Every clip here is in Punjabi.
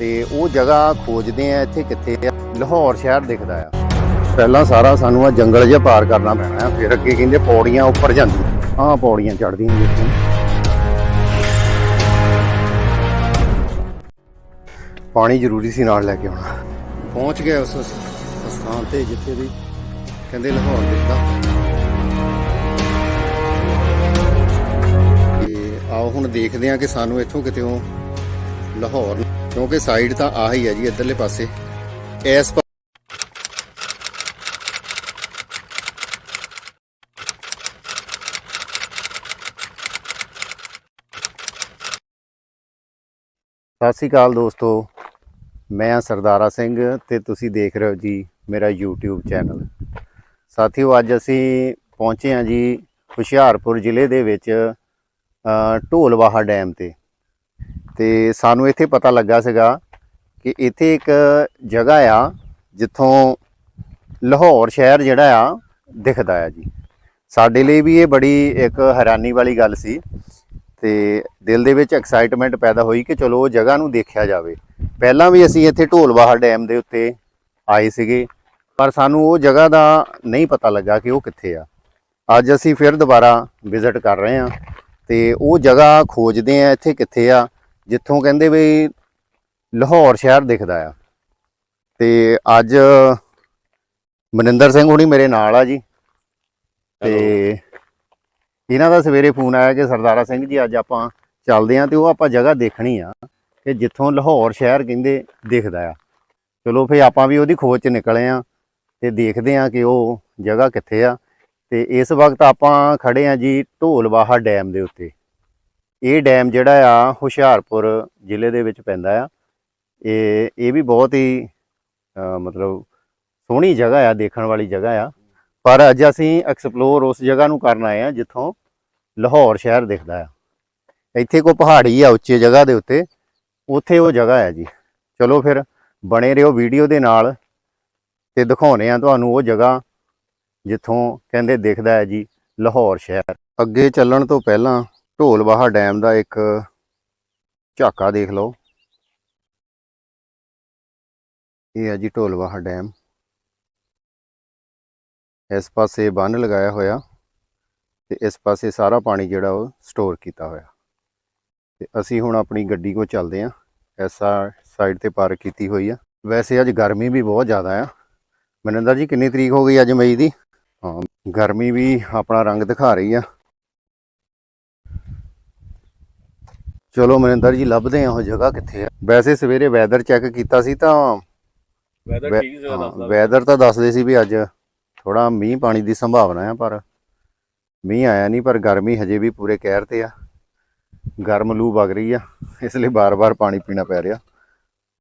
ਤੇ ਉਹ ਜਗ੍ਹਾ ਖੋਜਦੇ ਆ, ਇੱਥੇ ਕਿੱਥੇ ਆ? ਲਾਹੌਰ ਸ਼ਹਿਰ ਦਿਖਦਾ ਆ। ਪਹਿਲਾਂ ਸਾਰਾ ਸਾਨੂੰ ਆ ਜੰਗਲ ਜਿਹਾ ਪਾਰ ਕਰਨਾ ਪੈਣਾ ਆ, ਫਿਰ ਅੱਗੇ ਕਹਿੰਦੇ ਪੌੜੀਆਂ ਉੱਪਰ ਜਾਂਦੀਆਂ। ਆਹ ਪੌੜੀਆਂ ਚੜ੍ਹਦੀਆਂ ਜੀ ਇੱਥੇ। ਪਾਣੀ ਜ਼ਰੂਰੀ ਸੀ ਨਾਲ ਲੈ ਕੇ ਆਉਣਾ। ਪਹੁੰਚ ਗਏ ਉਸ ਸਥਾਨ ਤੇ ਜਿੱਥੇ ਵੀ ਕਹਿੰਦੇ ਲਾਹੌਰ ਦਿਖਦਾ। ਤੇ ਆਓ ਹੁਣ ਦੇਖਦੇ ਹਾਂ ਕਿ ਸਾਨੂੰ ਇੱਥੋਂ ਕਿਤੇੋਂ ਲਾਹੌਰ ਕਿਉਂਕਿ ਸਾਈਡ ਤਾਂ ਆ ਹੀ ਹੈ ਜੀ, ਇੱਧਰਲੇ ਪਾਸੇ। ਇਸ ਪਾ- ਸਤਿ ਸ਼੍ਰੀ ਅਕਾਲ ਦੋਸਤੋ। ਮੈਂ ਹਾਂ ਸਰਦਾਰਾ ਸਿੰਘ ਤੇ ਤੁਸੀਂ ਦੇਖ ਰਹੇ ਹੋ ਜੀ ਮੇਰਾ YouTube ਚੈਨਲ ਸਾਥੀਓ, ਅੱਜ ਅਸੀਂ ਪਹੁੰਚੇ ਹਾਂ ਜੀ ਹੁਸ਼ਿਆਰਪੁਰ ਜ਼ਿਲ੍ਹੇ ਦੇ ਵਿੱਚ ਢੋਲਵਾਹਾ ਡੈਮ ਤੇ। ਤੇ ਸਾਨੂੰ ਇੱਥੇ ਪਤਾ ਲੱਗਾ ਸੀਗਾ ਕਿ ਇੱਥੇ ਇੱਕ ਜਗ੍ਹਾ ਆ, ਜਿੱਥੋਂ ਲਾਹੌਰ ਸ਼ਹਿਰ ਜਿਹੜਾ ਆ, ਦਿਖਦਾ ਆ ਜੀ। ਸਾਡੇ ਲਈ ਵੀ ਇਹ ਬੜੀ ਇੱਕ ਹੈਰਾਨੀ ਵਾਲੀ ਗੱਲ ਸੀ ਤੇ ਦਿਲ ਦੇ ਵਿੱਚ ਐਕਸਾਈਟਮੈਂਟ ਪੈਦਾ ਹੋਈ ਕਿ ਚਲੋ ਉਹ ਜਗ੍ਹਾ ਨੂੰ ਦੇਖਿਆ ਜਾਵੇ। ਪਹਿਲਾਂ ਵੀ ਅਸੀਂ ਇੱਥੇ ਢੋਲਵਾਹਾ ਡੈਮ ਦੇ ਉੱਤੇ ਆਏ ਸੀਗੇ, ਪਰ ਸਾਨੂੰ ਉਹ ਜਗ੍ਹਾ ਦਾ ਨਹੀਂ ਪਤਾ ਲੱਗਾ ਕਿ ਉਹ ਕਿੱਥੇ ਆ। ਅੱਜ ਅਸੀਂ ਫਿਰ ਦੁਬਾਰਾ ਵਿਜ਼ਿਟ ਕਰ ਰਹੇ ਹਾਂ ਤੇ ਉਹ ਜਗ੍ਹਾ ਖੋਜਦੇ ਆ ਇੱਥੇ ਕਿੱਥੇ ਆ ਜਿੱਥੋਂ ਕਹਿੰਦੇ ਵੀ ਲਾਹੌਰ ਸ਼ਹਿਰ ਦਿਖਦਾ ਆ। ਤੇ ਅੱਜ ਮਨਿੰਦਰ ਸਿੰਘ ਹੁਣੀ ਮੇਰੇ ਨਾਲ ਆ ਜੀ। ਤੇ ਇਹਨਾਂ ਦਾ ਸਵੇਰੇ ਫੋਨ ਆਇਆ ਕਿ ਸਰਦਾਰਾ ਸਿੰਘ ਜੀ ਅੱਜ ਆਪਾਂ ਚੱਲਦੇ ਆਂ ਤੇ ਉਹ ਆਪਾਂ ਜਗ੍ਹਾ ਦੇਖਣੀ ਆ ਕਿ ਜਿੱਥੋਂ ਲਾਹੌਰ ਸ਼ਹਿਰ ਕਹਿੰਦੇ ਦਿਖਦਾ ਆ। ਚਲੋ ਫੇ ਆਪਾਂ ਵੀ ਉਹਦੀ ਖੋਜ 'ਚ ਨਿਕਲੇ ਆ ਤੇ ਦੇਖਦੇ ਆ ਕਿ ਉਹ ਜਗ੍ਹਾ ਕਿੱਥੇ ਆ। ਤੇ ਇਸ ਵਕਤ ਆਪਾਂ ਖੜੇ ਆ ਜੀ ਢੋਲਵਾਹਾ ਡੈਮ ਦੇ ਉੱਤੇ। ਇਹ ਡੈਮ ਜਿਹੜਾ ਆ ਹੁਸ਼ਿਆਰਪੁਰ ਜ਼ਿਲ੍ਹੇ ਦੇ ਵਿੱਚ ਪੈਂਦਾ ਆ। ਇਹ ਇਹ ਵੀ ਬਹੁਤ ਹੀ ਮਤਲਬ ਸੋਹਣੀ ਜਗ੍ਹਾ ਆ, ਦੇਖਣ ਵਾਲੀ ਜਗ੍ਹਾ ਆ। ਪਰ ਅੱਜ ਅਸੀਂ ਐਕਸਪਲੋਰ ਉਸ ਜਗ੍ਹਾ ਨੂੰ ਕਰਨ ਆਏ ਆ, ਜਿੱਥੋਂ ਲਾਹੌਰ ਸ਼ਹਿਰ ਦਿਖਦਾ ਆ। ਇੱਥੇ ਕੋ ਪਹਾੜੀ ਆ, ਉੱਚੇ ਜਗ੍ਹਾ ਦੇ ਉੱਤੇ। ਉੱਥੇ ਉਹ ਜਗ੍ਹਾ ਆ ਜੀ। ਚਲੋ ਫਿਰ ਬਣੇ ਰਹੋ ਵੀਡੀਓ ਦੇ ਨਾਲ ਤੇ ਦਿਖਾਉਨੇ ਆ ਤੁਹਾਨੂੰ ਉਹ ਜਗ੍ਹਾ ਜਿੱਥੋਂ ਕਹਿੰਦੇ ਦਿਖਦਾ ਹੈ ਜੀ, ਲਾਹੌਰ ਸ਼ਹਿਰ। ਅੱਗੇ ਚੱਲਣ ਤੋਂ ਪਹਿਲਾਂ ਢੋਲਵਾਹਾ ਡੈਮ ਦਾ ਇੱਕ ਝਾਕਾ ਦੇਖ ਲਓ। ਇਹ ਹੈ ਜੀ ਢੋਲਵਾਹਾ ਡੈਮ। ਇਸ ਪਾਸੇ ਬੰਨ ਲਗਾਇਆ ਹੋਇਆ ਤੇ ਇਸ ਪਾਸੇ ਸਾਰਾ ਪਾਣੀ ਜਿਹੜਾ ਉਹ ਸਟੋਰ ਕੀਤਾ ਹੋਇਆ। ਤੇ ਅਸੀਂ ਹੁਣ ਆਪਣੀ ਗੱਡੀ ਕੋ ਚੱਲਦੇ ਆਂ ਐਸਾ ਸਾਈਡ ਤੇ ਪਾਰਕ ਕੀਤੀ ਹੋਈ ਆ। ਵੈਸੇ ਅੱਜ ਗਰਮੀ ਵੀ ਬਹੁਤ ਜ਼ਿਆਦਾ ਆ। ਮਨਿੰਦਰ ਜੀ, ਕਿੰਨੀ ਤਰੀਕ ਹੋ ਗਈ ਅੱਜ ਮਈ ਦੀ? ਹਾਂ, ਗਰਮੀ ਵੀ ਆਪਣਾ ਰੰਗ ਦਿਖਾ ਰਹੀ ਆ। ਚਲੋ ਮਨਿੰਦਰ ਜੀ ਲੱਭਦੇ ਆ ਉਹ ਜਗ੍ਹਾ ਕਿੱਥੇ ਆ। ਵੈਸੇ ਸਵੇਰੇ ਵੈਦਰ ਚੈੱਕ ਕੀਤਾ ਸੀ ਤਾਂ ਵੈਦਰ ਠੀਕ ਸੀਗਾ ਹਾਂ, ਦੱਸਦਾ ਵੈਦਰ ਤਾਂ ਦੱਸਦੇ ਸੀ ਵੀ ਅੱਜ ਥੋੜਾ ਮੀਂਹ ਪਾਣੀ ਦੀ ਸੰਭਾਵਨਾ ਆ ਪਰ ਮੀਂਹ ਆਇਆ ਨਹੀਂ ਪਰ ਗਰਮੀ ਹਜੇ ਵੀ ਪੂਰੇ ਕਹਿਰ ਤੇ ਆ। ਗਰਮ ਲੂ ਵਗ ਰਹੀ ਆ ਇਸ ਲਈ ਬਾਰ-ਬਾਰ ਪਾਣੀ ਪੀਣਾ ਪੈ ਰਿਹਾ।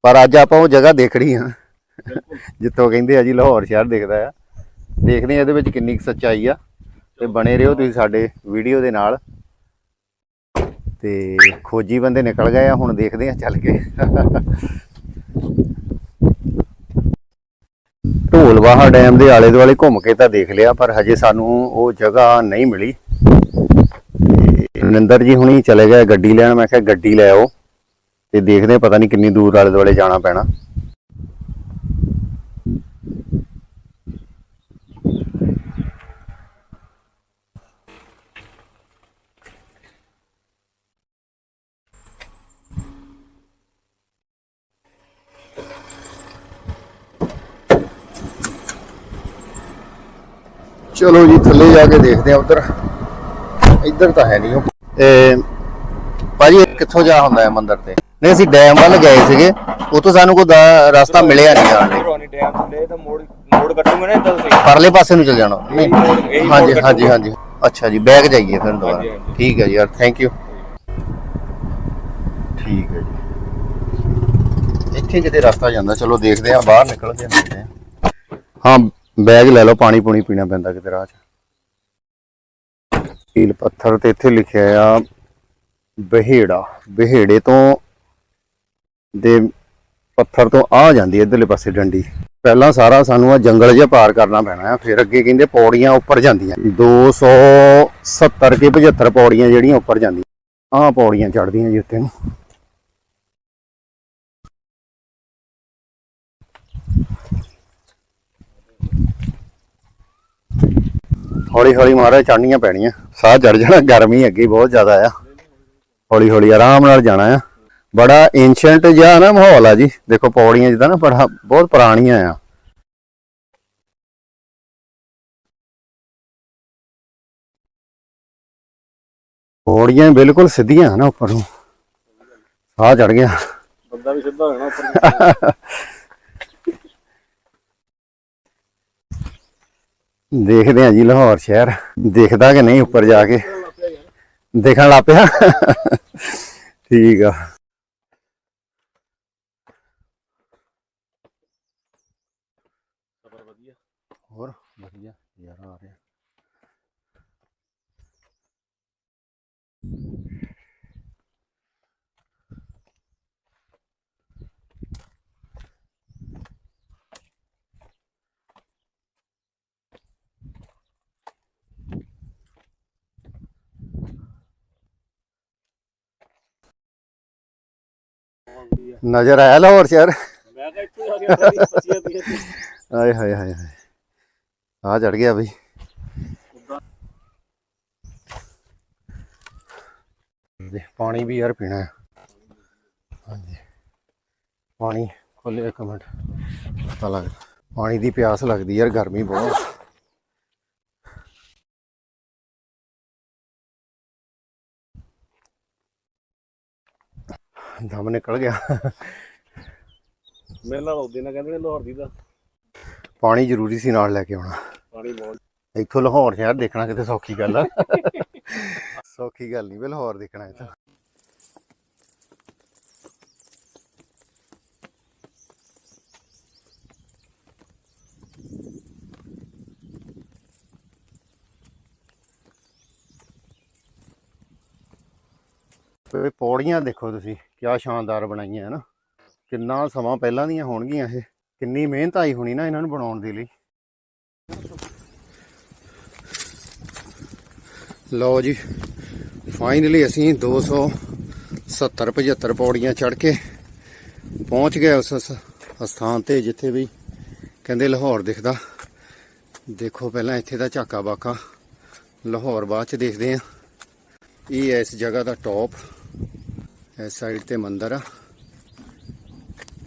ਪਰ ਅੱਜ ਆਪਾਂ ਉਹ ਜਗ੍ਹਾ ਦੇਖਣੀ ਆ ਜਿੱਥੋਂ ਕਹਿੰਦੇ ਆ ਜੀ ਲਾਹੌਰ ਸ਼ਹਿਰ ਦਿਖਦਾ ਆ। ਦੇਖਦੇ ਆ ਇਹਦੇ ਵਿੱਚ ਕਿੰਨੀ ਸੱਚਾਈ ਆ। ਤੇ ਬਣੇ ਰਹੋ ਤੁਸੀਂ ਸਾਡੇ ਵੀਡੀਓ ਦੇ ਨਾਲ। ਤੇ ਖੋਜੀ ਬੰਦੇ ਨਿਕਲ ਗਏ ਆ, ਹੁਣ ਦੇਖਦੇ ਆ, ਚੱਲ ਕੇ ਢੋਲਵਾਹਾ ਡੈਮ ਦੇ ਆਲੇ ਦੁਆਲੇ ਘੁੰਮ ਕੇ ਤਾਂ ਦੇਖ ਲਿਆ, ਪਰ ਹਜੇ ਸਾਨੂੰ ਉਹ ਜਗ੍ਹਾ ਨਹੀਂ ਮਿਲੀ। ਤੇ ਮਨਿੰਦਰ ਜੀ ਹੁਣੀ ਚਲੇ ਗਏ, ਗੱਡੀ ਲੈਣ, ਮੈਂ ਕਿਹਾ ਗੱਡੀ ਲੈ ਆਓ। ਤੇ ਦੇਖਦੇ ਪਤਾ ਨਹੀਂ ਕਿੰਨੀ ਦੂਰ ਆਲੇ ਦੁਆਲੇ ਜਾਣਾ ਪੈਣਾ। ਚਲੋ ਜੀ ਥੱਲੇ ਜਾ ਕੇ ਦੇਖਦੇ ਆ ਉਧਰ। ਇੱਧਰ ਤਾਂ ਹੈ ਨਹੀਂ ਉਹ। ਇਹ ਭਾਜੀ ਕਿੱਥੋਂ ਜਾ ਹੁੰਦਾ ਹੈ ਮੰਦਿਰ ਤੇ? ਨਹੀਂ ਅਸੀਂ ਡੈਮ ਵੱਲ ਗਏ ਸੀਗੇ। ਉਤੋਂ ਸਾਨੂੰ ਕੋਈ ਦਾ- ਰਸਤਾ ਮਿਲਿਆ ਨਹੀਂ ਜਾਣ ਲਈ। ਪੁਰਾਣੀ ਡੈਮ ਥੱਲੇ ਤਾਂ ਮੋੜ ਮੋੜ ਕੱਟੂਗੇ ਨਾ ਇੱਦਾਂ ਤੁਸੀਂ। ਪਰਲੇ ਪਾਸੇ ਨੂੰ ਚਲ ਜਾਣਾ। ਨਹੀਂ ਇਹੀ ਮੋੜ- ਇਹੀ ਮੋੜ ਹਾਂਜੀ ਕੱਟੂਗਾ। ਹਾਂਜੀ ਹਾਂਜੀ। ਅੱਛਾ ਜੀ ਬੈਕ ਜਾਈਏ ਫਿਰ ਦੁਬਾਰਾ। ਹਾਂਜੀ। ਠੀਕ ਹੈ ਜੀ ਯਾਰ ਥੈਂਕ ਯੂ ਠੀਕ ਹੈ ਜੀ। ਇੱਥੇ ਕਿਤੇ ਰਸਤਾ ਜਾਂਦਾ ਚਲੋ ਦੇਖਦੇ ਆ ਬਾਹਰ ਨਿਕਲਦੇ ਆ ਮਿਲਦੇ ਆ ਹਾਂ ਬੈਗ ਲੈ ਲਓ, ਪਾਣੀ ਪੂਣੀ ਪੀਣਾ ਪੈਂਦਾ ਕਿਤੇ ਰਾਹ 'ਚ। ਕੀਲ ਪੱਥਰ ਤੇ ਇੱਥੇ ਲਿਖਿਆ ਆ, ਬਹੇੜਾ। ਬਹੇੜੇ ਤੋਂ ਦੇ ਪੱਥਰ ਤੋਂ ਆ ਜਾਂਦੀ ਹੈ ਇਧਰਲੇ ਪਾਸੇ ਡੰਡੀ। ਪਹਿਲਾਂ ਸਾਰਾ ਸਾਨੂੰ ਆ ਜੰਗਲ ਜਿਹਾ ਪਾਰ ਕਰਨਾ ਪੈਣਾ ਆ, ਫਿਰ ਅੱਗੇ ਕਹਿੰਦੇ ਪੌੜੀਆਂ ਉੱਪਰ ਜਾਂਦੀਆਂ। 270 ਕੇ 75 ਪੌੜੀਆਂ ਜਿਹੜੀਆਂ ਉੱਪਰ ਜਾਂਦੀਆਂ। ਆ ਪੌੜੀਆਂ ਚੜਦੀਆਂ ਜੀ ਉੱਤੇ ਨੂੰ ਹੌਲੀ ਹੌਲੀ ਮਹਾਰਾਜ ਚੜ੍ਹਨੀਆਂ ਪੈਣੀਆਂ। ਸਾਹ ਚੜ ਜਾਣਾ ਗਰਮੀ ਅੱਗੇ ਬਹੁਤ ਜ਼ਿਆਦਾ ਆ। ਹੌਲੀ ਹੌਲੀ ਆਰਾਮ ਨਾਲ ਜਾਣਾ ਆ। ਬੜਾ ਐਂਸ਼ੀਅੰਟ ਜਿਹਾ ਨਾ ਮਾਹੌਲ ਆ ਜੀ। ਦੇਖੋ ਪੌੜੀਆਂ ਜਿੱਦਾਂ ਨਾ ਬੜਾ ਬਹੁਤ ਪੁਰਾਣੀਆਂ ਆ। ਪੌੜੀਆਂ ਬਿਲਕੁਲ ਸਿੱਧੀਆਂ ਨਾ ਉੱਪਰ। ਨੂੰ ਸਾਹ ਚੜ ਗਿਆ। ਬੰਦਾ ਵੀ ਸਿੱਧਾ ਹੋ ਜਾਣਾ ਉੱਪਰ। ਦੇਖਦੇ ਆ ਜੀ ਲਾਹੌਰ ਸ਼ਹਿਰ। ਦੇਖਦਾ ਕਿ ਨਹੀਂ ਉੱਪਰ ਜਾ ਕੇ। ਦੇਖਣ ਲੱਗ ਪਿਆ। ਠੀਕ ਆ ਸਫਰ ਵਧੀਆ ਹੋਰ ਵਧੀਆ ਯਾਰ ਆ ਰਿਹਾ ਨਜ਼ਰ ਆਇਆ ਲਾਹੌਰ ਸ਼ਹਿਰ ਮੈਂ ਕਿਹਾ ਇੱਥੇ ਬੱਚੀਆਂ ਦੀਆਂ ਆਏ ਹਾਏ ਹਾਏ ਹਾਏ। ਆ ਚੜ ਗਿਆ ਬਈ। ਦੇ ਪਾਣੀ ਵੀ ਯਾਰ ਪੀਣਾ। ਹਾਂਜੀ। ਪਾਣੀ ਖੋਲੇ ਇੱਕ ਮਿੰਟ। ਪਤਾ ਲੱਗ ਪਾਣੀ ਦੀ ਪਿਆਸ ਲੱਗਦੀ ਯਾਰ ਗਰਮੀ ਬਹੁਤ। ਦਮ ਨਿਕਲ ਗਿਆ। ਮੇਰੇ ਨਾਲ ਉਹਦੇ ਨਾਲ ਕਹਿੰਦੇ ਨੇ ਲਾਹੌਰ ਦੀ ਦਾ। ਪਾਣੀ ਜ਼ਰੂਰੀ ਸੀ ਨਾਲ ਲੈ ਕੇ ਆਉਣਾ। ਪਾਣੀ ਬਹੁਤ। ਇੱਥੋਂ ਲਾਹੌਰ ਸ਼ਹਿਰ ਦੇਖਣਾ ਕਿਤੇ ਸੌਖੀ ਗੱਲ ਆ। ਸੌਖੀ ਗੱਲ ਨਹੀਂ ਵੇ ਲਾਹੌਰ ਦੇਖਣਾ ਇਹ ਤਾਂ ਇਹ ਪੌੜੀਆਂ ਦੇਖੋ ਤੁਸੀਂ, ਕਿਆ ਸ਼ਾਨਦਾਰ ਬਣਾਈਆਂ ਹੈ ਨਾ ਕਿੰਨਾ ਸਮਾਂ ਪਹਿਲਾਂ ਦੀਆਂ ਹੋਣਗੀਆਂ ਇਹ, ਕਿੰਨੀ ਮਿਹਨਤ ਆਈ ਹੋਣੀ ਨਾ ਇਹਨਾਂ ਨੂੰ ਬਣਾਉਣ ਦੇ ਲਈ। ਲਓ ਜੀ ਫਾਈਨਲੀ ਅਸੀਂ 270 75 ਪੌੜੀਆਂ ਚੜ੍ਹ ਕੇ ਪਹੁੰਚ ਗਏ ਉਸ ਸ- ਸਥਾਨ ਤੇ, ਜਿੱਥੇ ਵੀ ਕਹਿੰਦੇ ਲਾਹੌਰ ਦਿਖਦਾ। ਦੇਖੋ ਪਹਿਲਾਂ ਇੱਥੇ ਦਾ ਝਾਕਾ ਬਾਕਾ ਲਾਹੌਰ ਬਾਅਦ ਚ ਦੇਖਦੇ ਆ ਇਹ ਇਸ ਜਗ੍ਹਾ ਦਾ ਟੌਪ ਇਸ ਸਾਈਡ ਤੇ ਮੰਦਿਰ ਆ।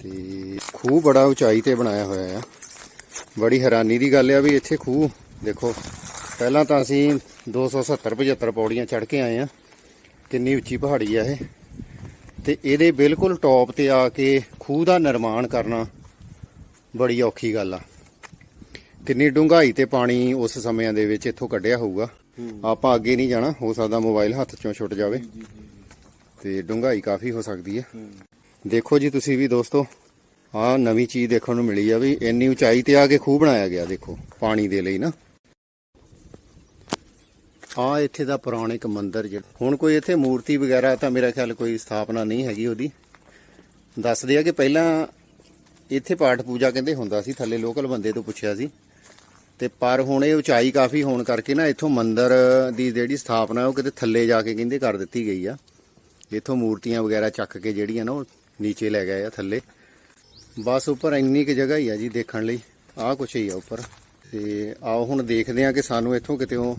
ਤੇ ਖੂਹ ਬੜਾ ਉਚਾਈ ਤੇ ਬਣਾਇਆ ਹੋਇਆ ਆ। ਬੜੀ ਹੈਰਾਨੀ ਦੀ ਗੱਲ ਆ ਵੀ ਇੱਥੇ ਖੂਹ ਦੇਖੋ ਪਹਿਲਾਂ ਤਾਂ ਅਸੀਂ 270 75 ਪੌੜੀਆਂ ਚੜ੍ਹ ਕੇ ਆਏ ਆ। ਕਿੰਨੀ ਉੱਚੀ ਪਹਾੜੀ ਆ ਇਹ। ਤੇ ਇਹਦੇ ਬਿਲਕੁਲ ਟੌਪ ਤੇ ਆ ਕੇ ਖੂਹ ਦਾ ਨਿਰਮਾਣ ਕਰਨਾ ਬੜੀ ਔਖੀ ਗੱਲ ਆ। ਕਿੰਨੀ ਡੂੰਘਾਈ ਤੇ ਪਾਣੀ ਉਸ ਸਮਿਆਂ ਦੇ ਵਿੱਚ ਇੱਥੋਂ ਕੱਢਿਆ ਹੋਊਗਾ। ਆਪਾਂ ਅੱਗੇ ਨਹੀਂ ਜਾਣਾ ਹੋ ਸਕਦਾ ਮੋਬਾਈਲ ਹੱਥ ਚੋਂ ਛੁੱਟ ਜਾਵੇ। ਤੇ ਡੂੰਘਾਈ ਕਾਫੀ ਹੋ ਸਕਦੀ ਹੈ। ਦੇਖੋ ਜੀ ਤੁਸੀਂ ਵੀ ਦੋਸਤੋ ਆ ਨਵੀਂ ਚੀਜ਼ ਦੇਖਣ ਨੂੰ ਮਿਲੀ ਆ ਵੀ ਇੰਨੀ ਉਚਾਈ ਤੇ ਆ ਕੇ ਖੂਹ ਬਣਾਇਆ ਗਿਆ ਦੇਖੋ ਪਾਣੀ ਦੇ ਲਈ ਨਾ। ਆ ਇੱਥੇ ਦਾ ਪੁਰਾਣਿਕ ਮੰਦਿਰ ਜਿਹੜਾ ਹੁਣ ਕੋਈ ਇੱਥੇ ਮੂਰਤੀ ਵਗੈਰਾ ਤਾਂ ਮੇਰਾ ਖਿਆਲ ਕੋਈ ਸਥਾਪਨਾ ਨਹੀਂ ਹੈਗੀ ਉਹਦੀ। ਦੱਸਦੇ ਆ ਕਿ ਪਹਿਲਾਂ ਇੱਥੇ ਪਾਠ ਪੂਜਾ ਕਹਿੰਦੇ ਹੁੰਦਾ ਸੀ ਥੱਲੇ ਲੋਕਲ ਬੰਦੇ ਤੋਂ ਪੁੱਛਿਆ ਸੀ। ਤੇ ਪਰ ਹੁਣ ਇਹ ਉਚਾਈ ਕਾਫੀ ਹੋਣ ਕਰਕੇ ਨਾ ਇੱਥੋਂ ਮੰਦਿਰ ਦੀ ਜਿਹੜੀ ਸਥਾਪਨਾ ਉਹ ਕਿਤੇ ਥੱਲੇ ਜਾ ਕੇ ਕਹਿੰਦੇ ਕਰ ਦਿੱਤੀ ਗਈ ਆ। ਇੱਥੋਂ ਮੂਰਤੀਆਂ ਵਗੈਰਾ ਚੱਕ ਕੇ ਜਿਹੜੀਆਂ ਨਾ ਉਹ ਨੀਚੇ ਲੈ ਗਏ ਆ ਥੱਲੇ। ਬਸ ਉੱਪਰ ਇੰਨੀ ਕੁ ਜਗ੍ਹਾ ਹੀ ਆ ਜੀ ਦੇਖਣ ਲਈ। ਆਹ ਕੁਛ ਹੀ ਆ ਉੱਪਰ। ਤੇ ਆਓ ਹੁਣ ਦੇਖਦੇ ਆ ਕਿ ਸਾਨੂੰ ਇੱਥੋਂ ਕਿਤੇੋਂ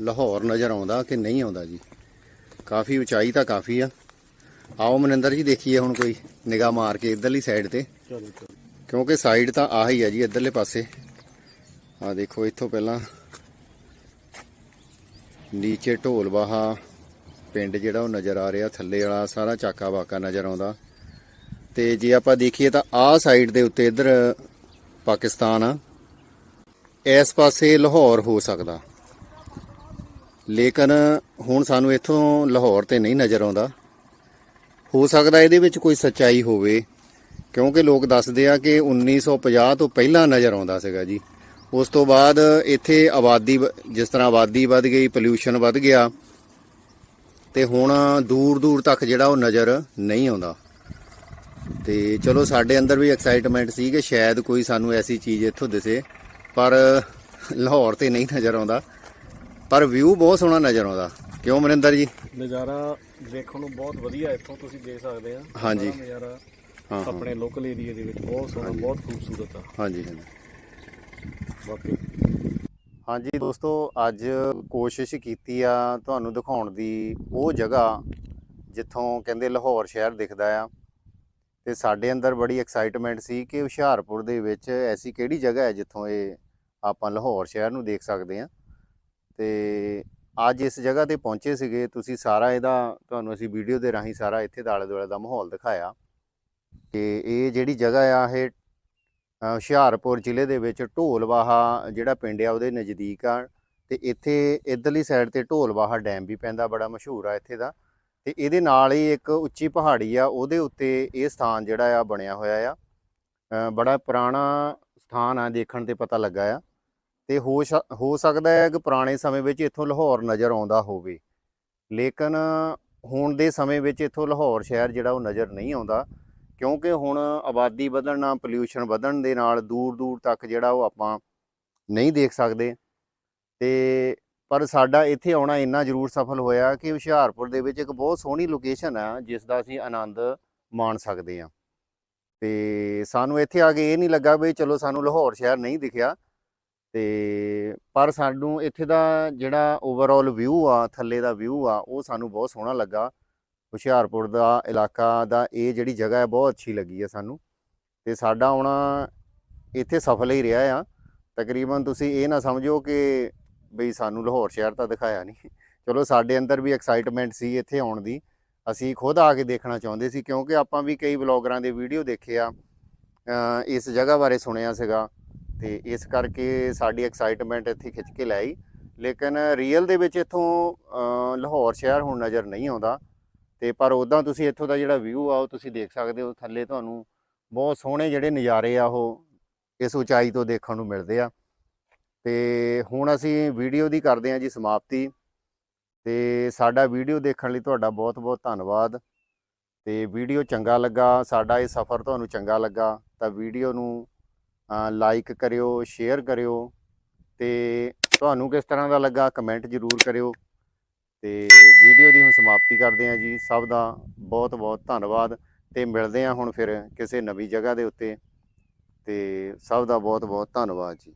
ਲਾਹੌਰ ਨਜ਼ਰ ਆਉਂਦਾ ਕਿ ਨਹੀਂ ਆਉਂਦਾ ਜੀ। ਕਾਫੀ ਉਚਾਈ ਤਾਂ ਕਾਫੀ ਆ। ਆਓ ਮਨਿੰਦਰ ਜੀ ਦੇਖੀਏ ਹੁਣ ਕੋਈ ਨਿਗਾਹ ਮਾਰ ਕੇ ਇਧਰਲੀ ਸਾਈਡ ਤੇ। ਕਿਉਂਕਿ ਸਾਈਡ ਤਾਂ ਆਹ ਹੀ ਆ ਜੀ ਇਧਰਲੇ ਪਾਸੇ। ਆ ਦੇਖੋ ਇੱਥੋਂ ਪਹਿਲਾਂ ਨੀਚੇ ਢੋਲ ਬਾਹਾ ਪਿੰਡ ਜਿਹੜਾ ਉਹ ਨਜ਼ਰ ਆ ਰਿਹਾ, ਥੱਲੇ ਵਾਲਾ ਸਾਰਾ ਚਾਕਾ ਵਾਕਾ ਨਜ਼ਰ ਆਉਂਦਾ। ਤੇ ਜੇ ਆਪਾਂ ਦੇਖੀਏ ਤਾਂ ਆਹ ਸਾਈਡ ਦੇ ਉੱਤੇ ਇਧਰ ਪਾਕਿਸਤਾਨ ਆ। ਇਸ ਪਾਸੇ ਲਾਹੌਰ ਹੋ ਸਕਦਾ। ਲੇਕਿਨ ਹੁਣ ਸਾਨੂੰ ਇੱਥੋਂ ਲਾਹੌਰ ਤੇ ਨਹੀਂ ਨਜ਼ਰ ਆਉਂਦਾ। ਹੋ ਸਕਦਾ ਇਹਦੇ ਵਿੱਚ ਕੋਈ ਸੱਚਾਈ ਹੋਵੇ, ਕਿਉਂਕਿ ਲੋਕ ਦੱਸਦੇ ਆ ਕਿ 1950 ਤੋਂ ਪਹਿਲਾਂ ਨਜ਼ਰ ਆਉਂਦਾ ਸੀਗਾ ਜੀ। ਉਸ ਤੋਂ ਬਾਅਦ ਇੱਥੇ ਆਬਾਦੀ ਵ- ਜਿਸ ਤਰ੍ਹਾਂ ਆਬਾਦੀ ਵੱਧ ਗਈ ਪੋਲਿਊਸ਼ਨ ਵੱਧ ਗਿਆ ਤੇ ਹੁਣ ਦੂਰ ਦੂਰ ਤੱਕ ਜਿਹੜਾ ਉਹ ਨਜ਼ਰ ਨਹੀਂ ਆਉਂਦਾ। ਤੇ ਚਲੋ ਸਾਡੇ ਅੰਦਰ ਵੀ ਐਕਸਾਈਟਮੈਂਟ ਸੀ ਕਿ ਸ਼ਾਇਦ ਕੋਈ ਸਾਨੂੰ ਐਸੀ ਚੀਜ਼ ਇੱਥੋਂ ਦਿਸੇ ਪਰ ਲਾਹੌਰ ਤੇ ਨਹੀਂ ਨਜ਼ਰ ਆਉਂਦਾ। ਪਰ ਵਿਊ ਬਹੁਤ ਸੋਹਣਾ ਨਜ਼ਰ ਆਉਂਦਾ। ਕਿਉਂ ਮਨਿੰਦਰ ਜੀ? ਨਜ਼ਾਰਾ ਦੇਖਣ ਨੂੰ ਬਹੁਤ ਵਧੀਆ ਇੱਥੋਂ ਤੁਸੀਂ ਦੇਖ ਸਕਦੇ ਆ। ਹਾਂਜੀ। ਨਜ਼ਾਰਾ ਆਪਣੇ ਲੋਕਲ ਏਰੀਆ ਦੇ ਵਿੱਚ ਬਹੁਤ ਸੋਹਣਾ ਬਹੁਤ ਖੂਬਸੂਰਤ ਆ। ਹਾਂਜੀ ਹਾਂਜੀ। ਬਾਕੀ ਹਾਂਜੀ ਦੋਸਤੋ, ਅੱਜ ਕੋਸ਼ਿਸ਼ ਕੀਤੀ ਆ ਤੁਹਾਨੂੰ ਦਿਖਾਉਣ ਦੀ ਉਹ ਜਗ੍ਹਾ ਜਿੱਥੋਂ ਕਹਿੰਦੇ ਲਾਹੌਰ ਸ਼ਹਿਰ ਦਿਖਦਾ ਆ। ਤੇ ਸਾਡੇ ਅੰਦਰ ਬੜੀ ਐਕਸਾਈਟਮੈਂਟ ਸੀ ਕਿ ਹੁਸ਼ਿਆਰਪੁਰ ਦੇ ਵਿੱਚ ਐਸੀ ਕਿਹੜੀ ਜਗ੍ਹਾ ਹੈ ਜਿੱਥੋਂ ਇਹ ਆਪਾਂ ਲਾਹੌਰ ਸ਼ਹਿਰ ਨੂੰ ਦੇਖ ਸਕਦੇ ਆ। ਤੇ ਅੱਜ ਇਸ ਜਗ੍ਹਾ ਤੇ ਪਹੁੰਚੇ ਸੀਗੇ। ਤੁਸੀਂ ਸਾਰਾ ਇਹਦਾ, ਤੁਹਾਨੂੰ ਅਸੀਂ ਵੀਡੀਓ ਦੇ ਰਾਹੀਂ ਸਾਰਾ ਇੱਥੇ ਦਾ ਆਲੇ ਦੁਆਲੇ ਦਾ ਮਾਹੌਲ ਦਿਖਾਇਆ ਕਿ ਇਹ ਜਿਹੜੀ ਜਗ੍ਹਾ ਆ, ਇਹ ਹੁਸ਼ਿਆਰਪੁਰ ਜ਼ਿਲ੍ਹੇ ਦੇ ਵਿੱਚ ਢੋਲਵਾਹਾ ਜਿਹੜਾ ਪਿੰਡ ਆ ਉਹਦੇ ਨਜ਼ਦੀਕ ਆ ਤੇ ਇੱਥੇ ਇਧਰਲੀ ਸਾਈਡ ਤੇ ਢੋਲਵਾਹਾ ਡੈਮ ਵੀ ਪੈਂਦਾ, ਬੜਾ ਮਸ਼ਹੂਰ ਆ ਇੱਥੇ ਦਾ ਤੇ ਇਹਦੇ ਨਾਲ ਹੀ ਇੱਕ ਉੱਚੀ ਪਹਾੜੀ ਆ, ਉਹਦੇ ਉੱਤੇ ਇਹ ਸਥਾਨ ਜਿਹੜਾ ਆ ਬਣਿਆ ਹੋਇਆ ਆ। ਬੜਾ ਪੁਰਾਣਾ ਸਥਾਨ ਆ, ਦੇਖਣ ਤੇ ਪਤਾ ਲੱਗਾ ਆ। ਤੇ ਹੋ ਹੋ ਸਕਦਾ ਹੈ ਕਿ ਪੁਰਾਣੇ ਸਮੇਂ ਵਿੱਚ ਇੱਥੋਂ ਲਾਹੌਰ ਨਜ਼ਰ ਆਉਂਦਾ ਹੋਵੇ। ਲੇਕਿਨ ਹੁਣ ਦੇ ਸਮੇਂ ਵਿੱਚ ਇੱਥੋਂ ਲਾਹੌਰ ਸ਼ਹਿਰ ਜਿਹੜਾ ਉਹ ਨਜ਼ਰ ਨਹੀਂ ਆਉਂਦਾ। ਕਿਉਂਕਿ ਹੁਣ ਆਬਾਦੀ ਵਧਣ ਨਾਲ ਪੋਲਿਊਸ਼ਨ ਵਧਣ ਦੇ ਨਾਲ ਦੂਰ ਦੂਰ ਤੱਕ ਜਿਹੜਾ ਉਹ ਆਪਾਂ ਨਹੀਂ ਦੇਖ ਸਕਦੇ। ਤੇ ਪਰ ਸਾਡਾ ਇੱਥੇ ਆਉਣਾ ਇੰਨਾ ਜ਼ਰੂਰ ਸਫਲ ਹੋਇਆ ਕਿ ਹੁਸ਼ਿਆਰਪੁਰ ਦੇ ਵਿੱਚ ਇੱਕ ਬਹੁਤ ਸੋਹਣੀ ਲੋਕੇਸ਼ਨ ਆ, ਜਿਸ ਦਾ ਅਸੀਂ ਆਨੰਦ ਮਾਣ ਸਕਦੇ ਹਾਂ। ਤੇ ਸਾਨੂੰ ਇੱਥੇ ਆ ਕੇ ਇਹ ਨਹੀਂ ਲੱਗਾ ਵੀ ਚਲੋ ਸਾਨੂੰ ਲਾਹੌਰ ਸ਼ਹਿਰ ਨਹੀਂ ਦਿਖਿਆ। ਤੇ ਪਰ ਸਾਨੂੰ ਇੱਥੇ ਦਾ ਜਿਹੜਾ ਓਵਰਆਲ ਵਿਊ ਆ, ਥੱਲੇ ਦਾ ਵਿਊ ਆ, ਉਹ ਸਾਨੂੰ ਬਹੁਤ ਸੋਹਣਾ ਲੱਗਾ। ਹੁਸ਼ਿਆਰਪੁਰ ਦਾ ਇਲਾਕਾ ਦਾ ਇਹ ਜਿਹੜੀ ਜਗ੍ਹਾ ਹੈ, ਬਹੁਤ ਅੱਛੀ ਲੱਗੀ ਹੈ ਸਾਨੂੰ। ਤੇ ਸਾਡਾ ਆਉਣਾ ਇੱਥੇ ਸਫਲ ਹੀ ਰਿਹਾ ਆ। ਤਕਰੀਬਨ ਤੁਸੀਂ ਇਹ ਨਾ ਸਮਝੋ ਕਿ ਬਈ ਸਾਨੂੰ ਲਾਹੌਰ ਸ਼ਹਿਰ ਤਾਂ ਦਿਖਾਇਆ ਨਹੀਂ। ਚਲੋ ਸਾਡੇ ਅੰਦਰ ਵੀ ਐਕਸਾਈਟਮੈਂਟ ਸੀ ਇੱਥੇ ਆਉਣ ਦੀ। ਅਸੀਂ ਖੁਦ ਆ ਕੇ ਦੇਖਣਾ ਚਾਹੁੰਦੇ ਸੀ ਕਿਉਂਕਿ ਆਪਾਂ ਵੀ ਕਈ ਵਲੌਗਰਾਂ ਦੇ ਵੀਡੀਓ ਦੇਖੇ ਆ ਇਸ ਜਗ੍ਹਾ ਬਾਰੇ ਸੁਣਿਆ ਸੀਗਾ। ਤੇ ਇਸ ਕਰਕੇ ਸਾਡੀ ਐਕਸਾਈਟਮੈਂਟ ਇੱਥੇ ਖਿੱਚ ਕੇ ਲਿਆਈ ਲੇਕਿਨ ਰੀਅਲ ਦੇ ਵਿੱਚ ਇੱਥੋਂ ਲਾਹੌਰ ਸ਼ਹਿਰ ਹੁਣ ਨਜ਼ਰ ਨਹੀਂ ਆਉਂਦਾ। ਤੇ ਪਰ ਉਦਾਂ ਤੁਸੀਂ ਇੱਥੋਂ ਦਾ ਜਿਹੜਾ ਵਿਊ ਆ ਉਹ ਤੁਸੀਂ ਦੇਖ ਸਕਦੇ ਹੋ, ਥੱਲੇ ਤੁਹਾਨੂੰ ਬਹੁਤ ਸੋਹਣੇ ਜਿਹੜੇ ਨਜ਼ਾਰੇ ਆ ਉਹ ਇਸ ਉਚਾਈ ਤੋਂ ਦੇਖਣ ਨੂੰ ਮਿਲਦੇ ਆ। ਤੇ ਹੁਣ ਅਸੀਂ ਵੀਡੀਓ ਦੀ ਕਰਦੇ ਹਾਂ ਜੀ ਸਮਾਪਤੀ। ਤੇ ਸਾਡਾ ਵੀਡੀਓ ਦੇਖਣ ਲਈ ਤੁਹਾਡਾ ਬਹੁਤ ਬਹੁਤ ਧੰਨਵਾਦ। ਤੇ ਵੀਡੀਓ ਚੰਗਾ ਲੱਗਾ, ਸਾਡਾ ਇਹ ਸਫ਼ਰ ਤੁਹਾਨੂੰ ਚੰਗਾ ਲੱਗਾ, ਤਾਂ ਵੀਡੀਓ ਨੂੰ ਲਾਈਕ ਕਰਿਓ ਸ਼ੇਅਰ ਕਰਿਓ ਤੇ ਤੁਹਾਨੂੰ ਕਿਸ ਤਰ੍ਹਾਂ ਦਾ ਲੱਗਾ ਕਮੈਂਟ ਜ਼ਰੂਰ ਕਰਿਓ। ਤੇ ਵੀਡੀਓ ਦੀ ਹੁਣ ਸਮਾਪਤੀ ਕਰਦੇ ਹਾਂ ਜੀ। ਸਭ ਦਾ ਬਹੁਤ ਬਹੁਤ ਧੰਨਵਾਦ ਤੇ ਮਿਲਦੇ ਹਾਂ ਹੁਣ ਫਿਰ ਕਿਸੇ ਨਵੀਂ ਜਗ੍ਹਾ ਦੇ ਉੱਤੇ। ਤੇ ਸਭ ਦਾ ਬਹੁਤ ਬਹੁਤ ਧੰਨਵਾਦ ਜੀ।